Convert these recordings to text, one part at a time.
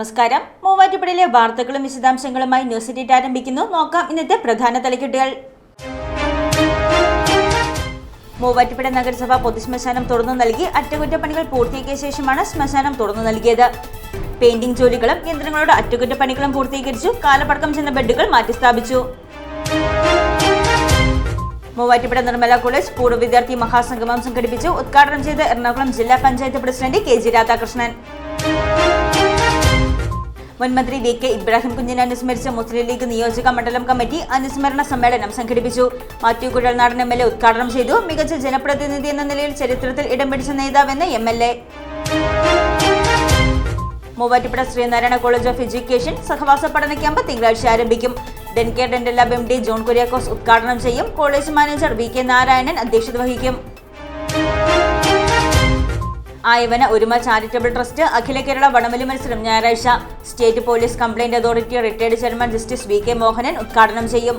നമസ്കാരം. മൂവാറ്റുപുഴയിലെ വാർത്തകളും വിശദാംശങ്ങളുമായി ന്യൂസ് എഡിറ്റ് ആരംഭിക്കുന്നു. നോക്കാം ഇന്നത്തെ പ്രധാന തലക്കെട്ടുകൾ. മൂവാറ്റുപുഴ നഗരസഭ പൊതുശ്മശാനം തുറന്നു നൽകി. അറ്റകുറ്റപ്പണികൾ പൂർത്തിയാക്കിയ ശേഷമാണ് ശ്മശാനം തുറന്നു നൽകിയത്. പെയിന്റിംഗ് ജോലികളും യന്ത്രങ്ങളുടെ അറ്റകുറ്റപ്പണികളും പൂർത്തീകരിച്ചു. കാലപ്പടക്കം ചെന്ന ബെഡുകൾ മാറ്റിസ്ഥാപിച്ചു. മൂവാറ്റുപുഴ നിർമ്മല കോളേജ് പൂർവ വിദ്യാർത്ഥി മഹാസംഗമം സംഘടിപ്പിച്ചു. ഉദ്ഘാടനം ചെയ്ത എറണാകുളം ജില്ലാ panchayat president K G Radhakrishnan. മുൻമന്ത്രി വി കെ ഇബ്രാഹിം കുഞ്ഞിനെ അനുസ്മരിച്ച് മുസ്ലിം ലീഗ് നിയോജക മണ്ഡലം കമ്മിറ്റി അനുസ്മരണ സമ്മേളനം സംഘടിപ്പിച്ചു. Mathew Kuzhalnadan M L A ഉദ്ഘാടനം ചെയ്തു. മികച്ച ജനപ്രതിനിധി എന്ന നിലയിൽ ചരിത്രത്തിൽ ഇടം പിടിച്ച നേതാവെന്ന് M L A. Muvattupuzha Sreenarayana college of education സഹവാസ പഠന ക്യാമ്പ് തിങ്കളാഴ്ച ആരംഭിക്കും. Dencare dental M D John Kuriakose ഉദ്ഘാടനം ചെയ്യും. College manager V K Narayanan അധ്യക്ഷത വഹിക്കും. ആയവന ഒരുമ ചാരിറ്റബിൾ ട്രസ്റ്റ് അഖില കേരള വടംവലി മത്സരം ഞായറാഴ്ച state police complaint authority retired chairman justice V K Mohanan ഉദ്ഘാടനം ചെയ്യും.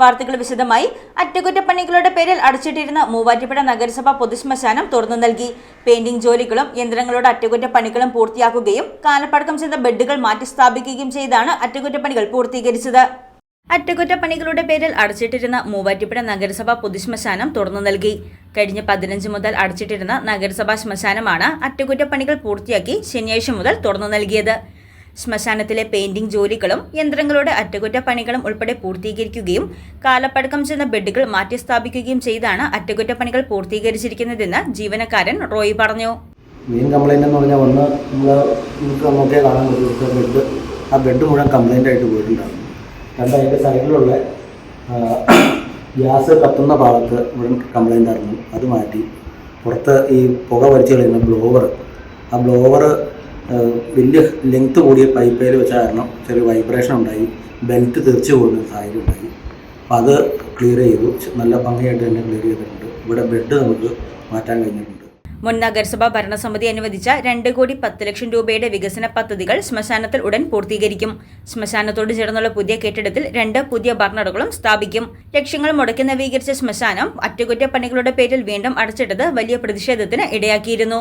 വാർത്തകൾ വിശദമായി. അറ്റകുറ്റപ്പണികളുടെ പേരിൽ അടച്ചിട്ടിരുന്ന മൂവാറ്റുപുഴ നഗരസഭ പൊതുശ്മശാനം തുറന്നു നൽകി. പെയിന്റിംഗ് ജോലികളും യന്ത്രങ്ങളുടെ അറ്റകുറ്റപ്പണികളും പൂർത്തിയാക്കുകയും കാലപ്പഴക്കം ചെയ്ത ബെഡുകൾ മാറ്റി സ്ഥാപിക്കുകയും ചെയ്താണ് അറ്റകുറ്റപ്പണികൾ പൂർത്തീകരിച്ചത്. അറ്റകുറ്റപ്പണികളുടെ പേരിൽ അടച്ചിട്ടിരുന്ന മൂവാറ്റുപുഴ നഗരസഭ പൊതുശ്മശാനം തുറന്നു നൽകി. കഴിഞ്ഞ പതിനഞ്ച് മുതൽ അടച്ചിട്ടിരുന്ന നഗരസഭാ ശ്മശാനമാണ് അറ്റകുറ്റപ്പണികൾ പൂർത്തിയാക്കി ശനിയാഴ്ച മുതൽ തുറന്നു നൽകിയത്. ശ്മശാനത്തിലെ പെയിന്റിംഗ് ജോലികളും യന്ത്രങ്ങളുടെ അറ്റകുറ്റപ്പണികളും ഉൾപ്പെടെ പൂർത്തീകരിക്കുകയും കാലപ്പഴക്കം ചെന്ന ബെഡുകൾ മാറ്റിസ്ഥാപിക്കുകയും ചെയ്താണ് അറ്റകുറ്റപ്പണികൾ പൂർത്തീകരിച്ചിരിക്കുന്നതെന്ന് ജീവനക്കാരൻ റോയ് പറഞ്ഞു. മെയിൻ കംപ്ലൈന്റ് എന്ന് പറഞ്ഞാൽ ഒന്ന് നമ്മൾ നമുക്ക് നോക്കിയാൽ കാണാൻ പറ്റും. ബെഡ് ആ ബെഡ് മുഴുവൻ കംപ്ലൈന്റ് ആയിട്ട് പോയിട്ടുണ്ടാകും രണ്ട് അതിന്റെ സൈഡിലുള്ള ഗ്യാസ് കത്തുന്ന ഭാഗത്ത് മുഴുവൻ കംപ്ലൈന്റ് ആയിരുന്നു. അത് മാറ്റി. പുറത്ത് ഈ പുക വലിച്ചു കളയുന്ന ബ്ലോവർ ആ ബ്ലോവർ വലിയ ലെങ്ത് കൂടിയ പൈപ്പേൽ വെച്ച കാരണം ചെറിയ വൈബ്രേഷൻ ഉണ്ടായി. ബെൽറ്റ് തെറിച്ച് പോകുന്ന സാഹചര്യം ഉണ്ടായി. അപ്പോൾ അത് ക്ലിയർ ചെയ്തു. നല്ല ഭംഗിയായിട്ട് തന്നെ ക്ലിയർ ചെയ്തിട്ടുണ്ട്. ഇവിടെ ബെഡ് നമുക്ക് മാറ്റാൻ കഴിഞ്ഞിട്ടുണ്ട്. മുൻ നഗരസഭാ ഭരണസമിതി അനുവദിച്ച രണ്ട് കോടി പത്ത് ലക്ഷം രൂപയുടെ വികസന പദ്ധതികൾ ശ്മശാനത്തിൽ ഉടൻ പൂർത്തീകരിക്കും. ശ്മശാനത്തോട് ചേർന്നുള്ള പുതിയ കെട്ടിടത്തിൽ രണ്ട് പുതിയ ബർണറുകളും സ്ഥാപിക്കും. ലക്ഷ്യങ്ങൾ മുടക്കി നവീകരിച്ച ശ്മശാനം അറ്റകുറ്റപ്പണികളുടെ പേരിൽ വീണ്ടും അടച്ചിട്ടത് വലിയ പ്രതിഷേധത്തിന് ഇടയാക്കിയിരുന്നു.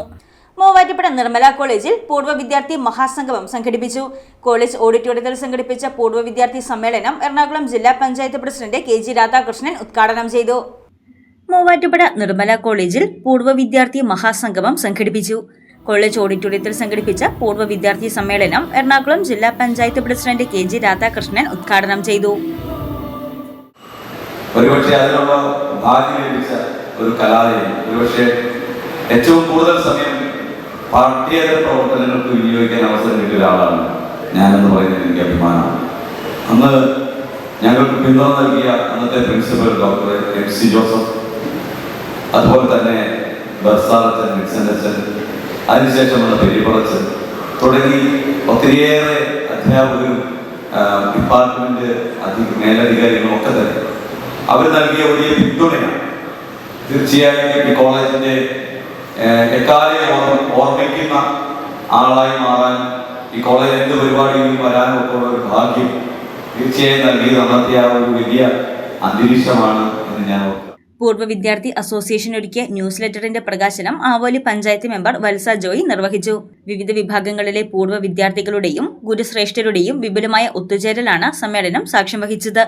മൂവാറ്റുപുഴ നിർമ്മല കോളേജിൽ പൂർവ വിദ്യാർത്ഥി മഹാസംഗമം സംഘടിപ്പിച്ചു. കോളേജ് ഓഡിറ്റോറിയത്തിൽ സംഘടിപ്പിച്ച പൂർവ വിദ്യാർത്ഥി സമ്മേളനം എറണാകുളം ജില്ലാ panchayat president K G Radhakrishnan ഉദ്ഘാടനം ചെയ്തു. മൂവാറ്റുപുഴ നിർമ്മല കോളേജിൽ പൂർവ വിദ്യാർത്ഥി മഹാസംഗമം സംഘടിപ്പിച്ചു. കോളേജ് ഓഡിറ്റോറിയത്തിൽ സംഘടിപ്പിച്ച പൂർവ വിദ്യാർത്ഥി സമ്മേളനം എറണാകുളം ജില്ലാ panchayat president K G Radhakrishnan ഉദ്ഘാടനം ചെയ്തു. ഒരുപക്ഷെ അതിനുള്ള ഭാഗ്യം ലഭിച്ച ഒരു കലാലയം ഒരുപക്ഷെ ഏറ്റവും കൂടുതൽ സമയം പാഠ്യേതര പ്രവർത്തനങ്ങൾക്ക് വിനിയോഗിക്കാൻ അവസരം കിട്ടിയ ഒരാളാണ് ഞാനെന്ന് പറയുന്നത് എനിക്ക് അഭിമാനമാണ്. അന്ന് ഞങ്ങൾക്ക് പിന്തുണ നൽകിയ അന്നത്തെ principal doctor M C Joseph അതുപോലെ തന്നെ ബർസാറച്ചൻ വിക്സൻ അച്ഛൻ അതിനുശേഷമുള്ള പെരിപ്പറച്ചൻ തുടങ്ങി ഒത്തിരിയേറെ അധ്യാപകരും ഡിപ്പാർട്ട്മെന്റ് അധി മേലധികാരികളും ഒക്കെ തന്നെ. അവർ നൽകിയ വലിയ പിന്തുണയാണ്. തീർച്ചയായും ഈ കോളേജിന്റെ എക്കാലം ഓർമ്മിക്കുന്ന ആളായി മാറാൻ ഈ കോളേജ് എന്ത് പരിപാടികളിൽ വരാനൊക്കെ ഒരു ഭാഗ്യം തീർച്ചയായും നൽകി അന്നത്തെ ആ ഒരു വലിയ അന്തരീക്ഷമാണ് എന്ന് ഞാൻ പൂർവ വിദ്യാർത്ഥി അസോസിയേഷൻ ഒരുക്കിയ ന്യൂസ് ലെറ്ററിന്റെ പ്രകാശനം ആവോലി പഞ്ചായത്ത് മെമ്പർ വത്സ ജോയ് നിർവഹിച്ചു. വിവിധ വിഭാഗങ്ങളിലെ പൂർവ വിദ്യാർത്ഥികളുടെയും ഗുരുശ്രേഷ്ഠരുടെയും വിപുലമായ ഒത്തുചേരലാണ് സമ്മേളനം സാക്ഷ്യം വഹിച്ചത്.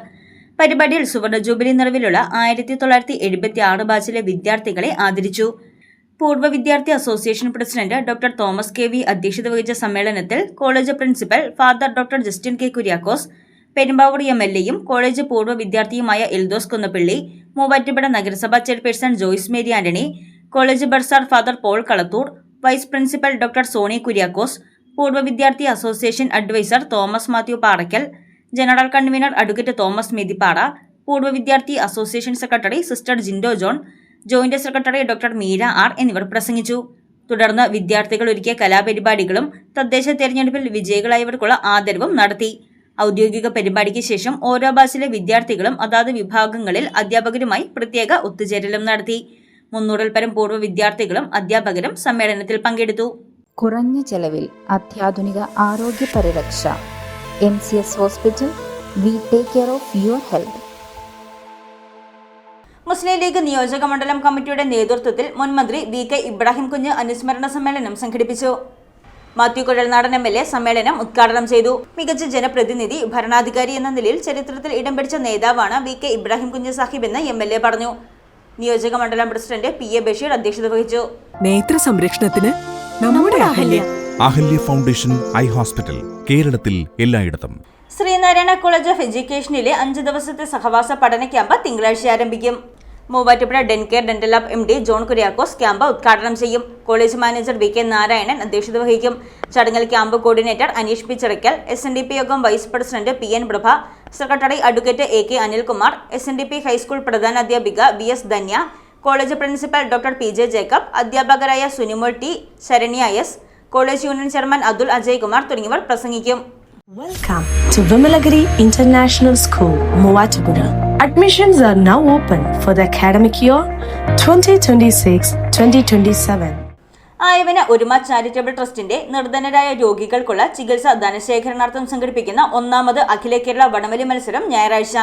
പരിപാടിയിൽ സുവർണ ജൂബിലി നിറവിലുള്ള ആയിരത്തി തൊള്ളായിരത്തി എഴുപത്തി ആറ് ബാച്ചിലെ വിദ്യാർത്ഥികളെ ആദരിച്ചു. പൂർവ വിദ്യാർത്ഥി association president doctor Thomas K V അധ്യക്ഷത വഹിച്ച സമ്മേളനത്തിൽ college principal father doctor Justin K Kuriakose Perumbavoor M L എയും കോളേജ് പൂർവ വിദ്യാർത്ഥിയുമായ എൽദോസ് കുന്നപ്പിള്ളി മൂവാറ്റുപുഴ നഗരസഭാ chairperson Joyce Mary Antony college bursar father Paul Kalathoor vice principal doctor Sony Kuriakose പൂർവ വിദ്യാർത്ഥി association adviser Thomas Mathew Parackal general convener advocate Thomas Methippara പൂർവ വിദ്യാർത്ഥി association secretary sister Jindo John joint secretary doctor Meera R എന്നിവർ പ്രസംഗിച്ചു. തുടർന്ന് വിദ്യാർത്ഥികൾ ഒരുക്കിയ കലാപരിപാടികളും തദ്ദേശ തെരഞ്ഞെടുപ്പിൽ വിജയികളായവർക്കുള്ള ആദരവും നടത്തി. ഔദ്യോഗിക പരിപാടിക്ക് ശേഷം ഓരോ ബാച്ചിലെ വിദ്യാർത്ഥികളും അതാത് വിഭാഗങ്ങളിൽ അധ്യാപകരുമായി പ്രത്യേക ഒത്തുചേരലും നടത്തി. മുന്നൂറിൽ പരം പൂർവ വിദ്യാർത്ഥികളും അധ്യാപകരും സമ്മേളനത്തിൽ പങ്കെടുത്തു. കുറഞ്ഞ ചെലവിൽ അത്യാധുനിക ആരോഗ്യ പരിരക്ഷ M C S hospital we take care of your health Muslim League നിയോജക മണ്ഡലം കമ്മിറ്റിയുടെ നേതൃത്വത്തിൽ മുൻമന്ത്രി വി കെ ഇബ്രാഹിം കുഞ്ഞ് അനുസ്മരണ സമ്മേളനം സംഘടിപ്പിച്ചു. Mathew Kuzhalnadan M L A സമ്മേളനം ഉദ്ഘാടനം ചെയ്തു. മികച്ച ജനപ്രതിനിധി ഭരണാധികാരി എന്ന നിലയിൽ ചരിത്രത്തിൽ ഇടം പിടിച്ച നേതാവാണ് വി കെ ഇബ്രാഹിം കുഞ്ഞ് സാഹിബ് എന്ന് എം എൽ എ പറഞ്ഞു. നിയോജക മണ്ഡലം പ്രസിഡന്റ് പി എ ബഷീർ അധ്യക്ഷത വഹിച്ചു. നേത്ര സംരക്ഷണത്തിന് നമ്മുടെ Ahalia. Ahalia foundation eye hospital കേരളത്തിൽ എല്ലായിടത്തും. ശ്രീനാരായണ കോളേജ് ഓഫ് എഡ്യൂക്കേഷനിലെ അഞ്ച് ദിവസത്തെ സഹവാസ പഠന ക്യാമ്പ് തിങ്കളാഴ്ച ആരംഭിക്കും. Muvattupuzha Dencare dental lab M D John Kuriakose camp ഉദ്ഘാടനം ചെയ്യും. College manager V K Narayanan അധ്യക്ഷത വഹിക്കും. ചടങ്ങിൽ camp coordinator Aneesh P Chirakkal S N D P Yogam vice president P N Prabha secretary advocate A K Anilkumar S N D P high school പ്രധാനാധ്യാപിക V S Dhanya college principal doctor P J Jacob അധ്യാപകരായ Sunimol T Saranya S college union chairman Athul Ajay Kumar തുടങ്ങിയവർ പ്രസംഗിക്കും. Welcome to Vimalagiri International School. Admissions are now open for the academic year 2026-2027. Ayavana Oruma charitable ട്രസ്റ്റിന്റെ നിർധനരായ രോഗികൾക്കുള്ള ചികിത്സാ ധനശേഖരണാർത്ഥം സംഘടിപ്പിക്കുന്ന ഒന്നാമത് അഖില കേരള വടംവലി മത്സരം ഞായറാഴ്ച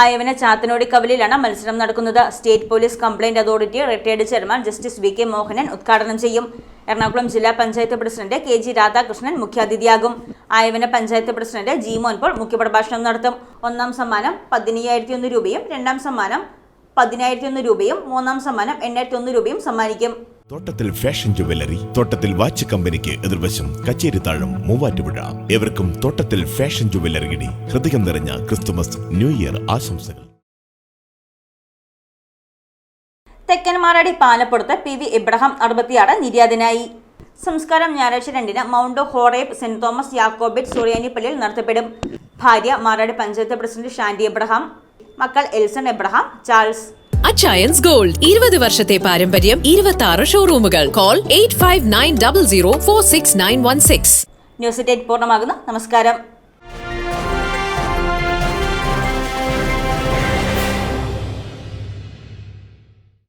ആയവന ചാത്തനോടി കവലിലാണ് മത്സരം നടക്കുന്നത്. State police complaint authority retired chairman justice V K Mohanan ഉദ്ഘാടനം ചെയ്യും. എറണാകുളം ജില്ലാ panchayat president K G Radhakrishnan മുഖ്യാതിഥിയാകും. ആയവന പഞ്ചായത്ത് പ്രസിഡന്റ് ജി മോൻപോൾ മുഖ്യപ്രഭാഷണം നടത്തും. ഒന്നാം സമ്മാനം പതിനയ്യായിരത്തി ഒന്ന് രൂപയും രണ്ടാം സമ്മാനം പതിനായിരത്തി ഒന്ന് രൂപയും മൂന്നാം സമ്മാനം എണ്ണായിരത്തി ഒന്ന് രൂപയും സമ്മാനിക്കും. തോട്ടത്തിൽ ഫാഷൻ ജുവല്ലറി തോട്ടത്തിൽ വാച്ച് കമ്പനിക്ക് എതിർവശം കച്ചേരി താഴും മൂവാറ്റുപുഴ. എവർക്കും തോട്ടത്തിൽ ഫാഷൻ ജുവല്ലറിയുടെ ഹൃദയം നിറഞ്ഞ ക്രിസ്തുമസ് ന്യൂ ഇയർ ആശംസകൾ. തെക്കൻ മാറാടി പാലപ്പുറത്ത് പി വി ഇബ്രഹാം അറുപത്തിയാറ് നിര്യാതനായി. സംസ്കാരം ഞായറാഴ്ച രണ്ടിന് Mount Horeb Saint Thomas Jacobite സുറിയാനി പള്ളിയിൽ നടത്തപ്പെടും. ഭാര്യ മാറാടി പഞ്ചായത്ത് പ്രസിഡന്റ് ഷാൻഡി എബ്രഹാം മക്കൾ Elson Abraham Charles. Achayans gold ഇരുപത് വർഷത്തെ പാരമ്പര്യം ഇരുപത്തി ആറ് ഷോറൂമുകൾ call eight five nine double zero four six nine one six news date പൂർണമാകുന്നു. നമസ്കാരം.